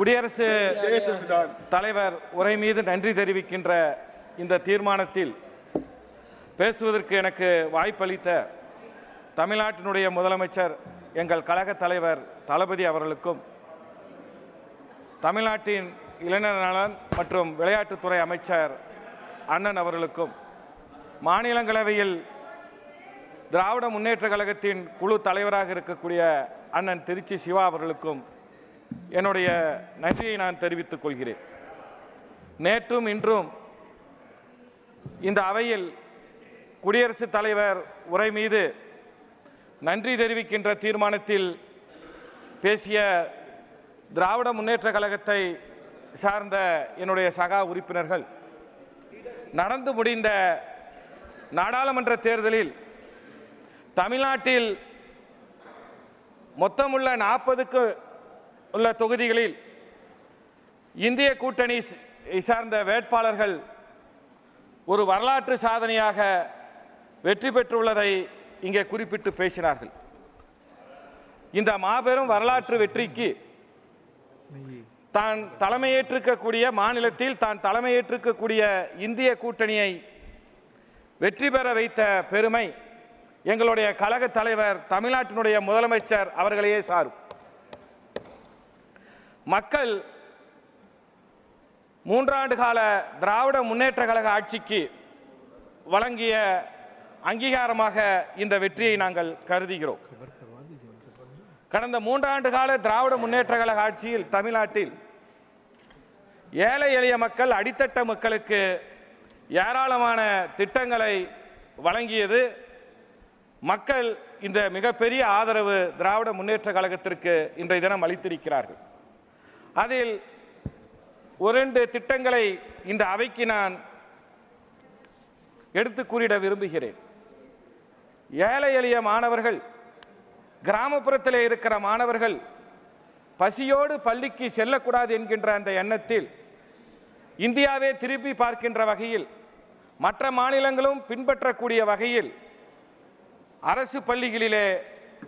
குடியரசு தலைவர் உரை மீது நன்றி தெரிவிக்கின்ற இந்த தீர்மானத்தில் பேசுவதற்கு எனக்கு வாய்ப்பளித்த தமிழ்நாட்டினுடைய முதலமைச்சர் எங்கள் கழக தலைவர் தளபதி அவர்களுக்கும் தமிழ்நாட்டின் இளைஞர் நலன் மற்றும் விளையாட்டுத்துறை அமைச்சர் அண்ணன் அவர்களுக்கும் மாநிலங்களவையில் திராவிட முன்னேற்ற கழகத்தின் குழு தலைவராக இருக்கக்கூடிய அண்ணன் திருச்சி சிவா அவர்களுக்கும் என்னுடைய நன்றியை நான் தெரிவித்துக் கொள்கிறேன். நேற்றும் இன்றும் இந்த அவையில் குடியரசுத் தலைவர் உரை மீது நன்றி தெரிவிக்கின்ற தீர்மானத்தில் பேசிய திராவிட முன்னேற்ற கழகத்தை சார்ந்த என்னுடைய சகா உறுப்பினர்கள் நடந்து முடிந்த நாடாளுமன்ற தேர்தலில் தமிழ்நாட்டில் மொத்தமுள்ள நாற்பதுக்கு உள்ள தொகுதிகளில் இந்திய கூட்டணி சார்ந்த வேட்பாளர்கள் ஒரு வரலாற்று சாதனையாக வெற்றி பெற்றுள்ளதை இங்கே குறிப்பிட்டு பேசினார்கள். இந்த மாபெரும் வரலாற்று வெற்றிக்கு தான் தலைமையேற்றிருக்கக்கூடிய மாநிலத்தில் தான் தலைமையேற்றிருக்கக்கூடிய இந்திய கூட்டணியை வெற்றி பெற வைத்த பெருமை எங்களுடைய கழக தலைவர் தமிழ்நாட்டினுடைய முதலமைச்சர் அவர்களையே சாரும். மக்கள் மூன்றாண்டு கால திராவிட முன்னேற்ற கழக ஆட்சிக்கு வழங்கிய அங்கீகாரமாக இந்த வெற்றியை நாங்கள் கருதுகிறோம். கடந்த மூன்றாண்டு கால திராவிட முன்னேற்ற கழக ஆட்சியில் தமிழ்நாட்டில் ஏழை எளிய மக்கள் அடித்தட்ட மக்களுக்கு ஏராளமான திட்டங்களை வழங்கியது. மக்கள் இந்த மிகப்பெரிய ஆதரவு திராவிட முன்னேற்ற கழகத்திற்கு இன்றைய தினம் அளித்திருக்கிறார்கள். அதில் ஒரு ரெண்டு திட்டங்களை இந்த அவைக்கு நான் எடுத்து கூறிட விரும்புகிறேன். ஏழை எளிய மாணவர்கள் கிராமப்புறத்தில் இருக்கிற மாணவர்கள் பசியோடு பள்ளிக்கு செல்லக்கூடாது என்கின்ற அந்த எண்ணத்தில் இந்தியாவே திருப்பி பார்க்கின்ற வகையில் மற்ற மாநிலங்களும் பின்பற்றக்கூடிய வகையில் அரசு பள்ளிகளிலே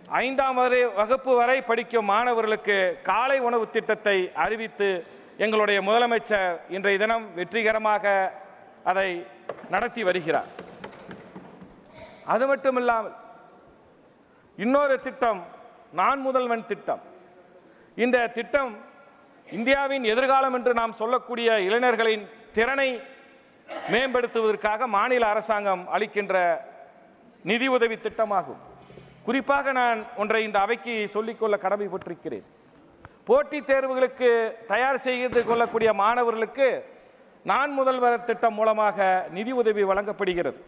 ஐந்தாம் வரை வகுப்பு வரை படிக்கும் மாணவர்களுக்கு காலை உணவு திட்டத்தை அறிவித்து எங்களுடைய முதலமைச்சர் இன்றைய தினம் வெற்றிகரமாக அதை நடத்தி வருகிறார். அது மட்டுமில்லாமல் இன்னொரு திட்டம் நான் முதல்வன் திட்டம். இந்த திட்டம் இந்தியாவின் எதிர்காலம் என்று நாம் சொல்லக்கூடிய இளைஞர்களின் திறனை மேம்படுத்துவதற்காக மாநில அரசாங்கம் அளிக்கின்ற நிதி உதவி திட்டமாகும். குறிப்பாக நான் ஒன்றை இந்த அவைக்கு சொல்லிக்கொள்ள கடமைப்பட்டிருக்கிறேன். போட்டித் தேர்வுகளுக்கு தயார் செய்து கொள்ளக்கூடிய மாணவர்களுக்கு நான் முதல்வர் திட்டம் மூலமாக நிதி உதவி வழங்கப்படுகிறது.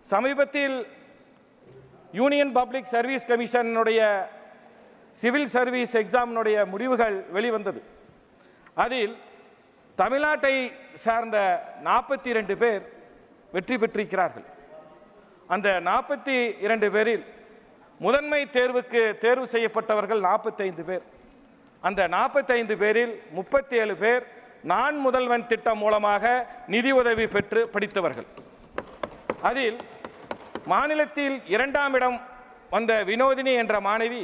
சமீபத்தில் யூனியன் பப்ளிக் சர்வீஸ் கமிஷனுடைய சிவில் சர்வீஸ் எக்ஸாமினுடைய முடிவுகள் வெளிவந்தது. அதில் தமிழ்நாட்டை சார்ந்த நாற்பத்தி இரண்டு பேர் வெற்றி பெற்றிருக்கிறார்கள். அந்த நாற்பத்தி இரண்டு பேரில் முதன்மை தேர்வுக்கு தேர்வு செய்யப்பட்டவர்கள் நாற்பத்தைந்து பேர். அந்த நாற்பத்தைந்து பேரில் முப்பத்தி ஏழு பேர் நான் முதல்வன் திட்டம் மூலமாக நிதி உதவி பெற்று படித்தவர்கள். அதில் மாநிலத்தில் இரண்டாம் இடம் வந்த வினோதினி என்ற மாணவி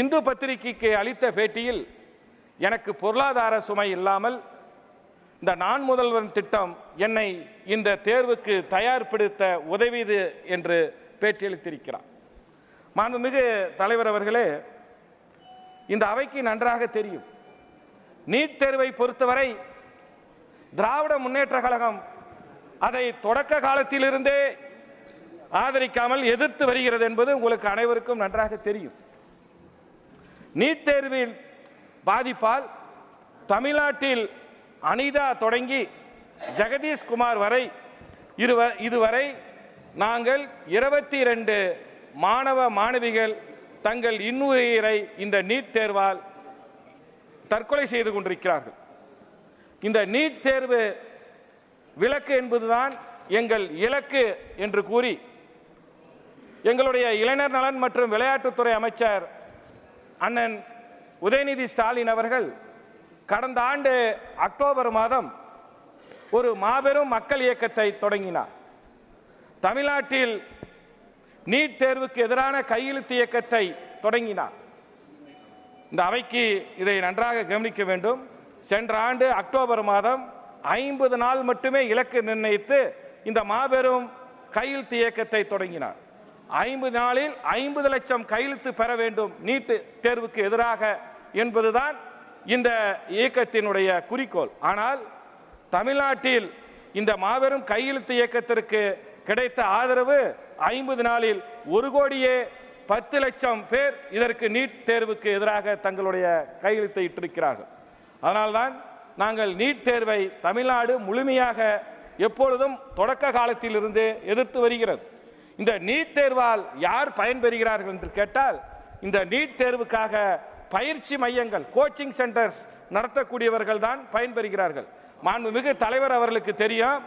இந்து பத்திரிகைக்கு அளித்த பேட்டியில் எனக்கு பொருளாதார சுமை இல்லாமல் இந்த நான் முதல்வன் திட்டம் என்னை இந்த தேர்வுக்கு தயார்படுத்த உதவியது என்று பேட்டியளித்திருக்கிறார். மாண்புமிகு தலைவர் அவர்களே இந்த அவைக்கு நன்றாக தெரியும். நீட் தேர்வை பொறுத்தவரை திராவிட முன்னேற்ற கழகம் அதை தொடக்க காலத்திலிருந்தே ஆதரிக்காமல் எதிர்த்து வருகிறது என்பது உங்களுக்கு அனைவருக்கும் நன்றாக தெரியும். நீட் தேர்வில் பாதிப்பால் தமிழ்நாட்டில் அனிதா தொடங்கி ஜெகதீஷ்குமார் வரை இருவ இதுவரை நாங்கள் இருபத்தி ரெண்டு மாணவ மாணவிகள் தங்கள் இன்னுயிரை இந்த நீட் தேர்வால் தற்கொலை செய்து கொண்டிருக்கிறார்கள். இந்த நீட் தேர்வு விளக்கு என்பதுதான் எங்கள் இலக்கு என்று கூறி எங்களுடைய இளைஞர் நலன் மற்றும் விளையாட்டுத்துறை அமைச்சர் அண்ணன் உதயநிதி ஸ்டாலின் அவர்கள் கடந்த ஆண்டு அக்டோபர் மாதம் ஒரு மாபெரும் மக்கள் இயக்கத்தை தொடங்கினார். தமிழ்நாட்டில் நீட் தேர்வுக்கு எதிரான கையெழுத்து இயக்கத்தை தொடங்கினார். இந்த அவைக்கு இதை நன்றாக கவனிக்க வேண்டும். சென்ற ஆண்டு அக்டோபர் மாதம் ஐம்பது நாள் மட்டுமே இலக்கு நிர்ணயித்து இந்த மாபெரும் கையெழுத்து இயக்கத்தை தொடங்கினார். ஐம்பது நாளில் ஐம்பது லட்சம் கையெழுத்து பெற வேண்டும் நீட்டு தேர்வுக்கு எதிராக என்பதுதான் இந்த இயக்கத்தினுடைய குறிக்கோள். ஆனால் தமிழ்நாட்டில் இந்த மாபெரும் கையெழுத்து இயக்கத்திற்கு கிடைத்த ஆதரவு ஐம்பது நாளில் ஒரு கோடியே பத்து லட்சம் பேர் இதற்கு நீட் தேர்வுக்கு எதிராக தங்களுடைய கையெழுத்தை இட்டிருக்கிறார்கள். அதனால்தான் நாங்கள் நீட் தேர்வை தமிழ்நாடு முழுமையாக எப்பொழுதும் தொடக்க காலத்திலிருந்து எதிர்த்து வருகிறது. இந்த நீட் தேர்வால் யார் பயன்பெறுகிறார்கள் என்று கேட்டால் இந்த நீட் தேர்வுக்காக பயிற்சி மையங்கள் கோச்சிங் சென்டர்ஸ் நடத்தக்கூடியவர்கள் தான் பயன்பெறுகிறார்கள் மாண்புமிகு தலைவர் அவர்களுக்கு தெரியும்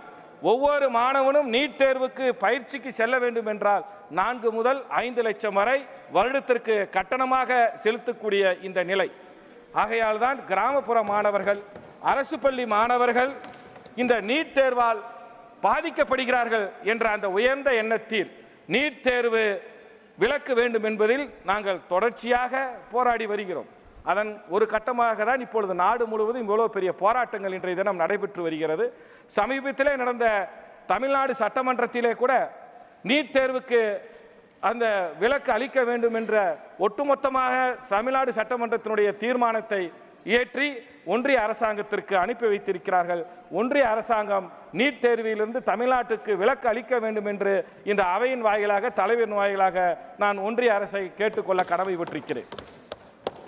ஒவ்வொரு மாணவனும் நீட் தேர்வுக்கு பயிற்சிக்கு செல்ல வேண்டும் என்றால் நான்கு முதல் ஐந்து லட்சம் வரை வருடத்திற்கு கட்டணமாக செலுத்தக்கூடிய இந்த நிலை. ஆகையால் தான் கிராமப்புற மாணவர்கள் அரசு பள்ளி மாணவர்கள் இந்த நீட் தேர்வால் பாதிக்கப்படுகிறார்கள் என்ற அந்த உயர்ந்த எண்ணத்தில் நீட் தேர்வு விலக்க வேண்டும் என்பதில் நாங்கள் தொடர்ச்சியாக போராடி வருகிறோம். அதன் ஒரு கட்டமாக தான் இப்பொழுது நாடு முழுவதும் இவ்வளோ பெரிய போராட்டங்கள் இன்றைய தினம் நடைபெற்று வருகிறது. சமீபத்திலே நடந்த தமிழ்நாடு சட்டமன்றத்திலே கூட நீட் தேர்வுக்கு அந்த விலக்கு அளிக்க வேண்டும் என்ற ஒட்டுமொத்தமாக தமிழ்நாடு சட்டமன்றத்தினுடைய தீர்மானத்தை இயற்றி ஒன்றிய அரசாங்கத்திற்கு அனுப்பி வைத்திருக்கிறார்கள். ஒன்றிய அரசாங்கம் நீட் தேர்விலிருந்து தமிழ்நாட்டுக்கு விலக்கு அளிக்க வேண்டும் என்று இந்த அவையின் வாயிலாக தலைவரின் வாயிலாக நான் ஒன்றிய அரசை கேட்டுக்கொள்ள கடமைப்பட்டிருக்கிறேன்.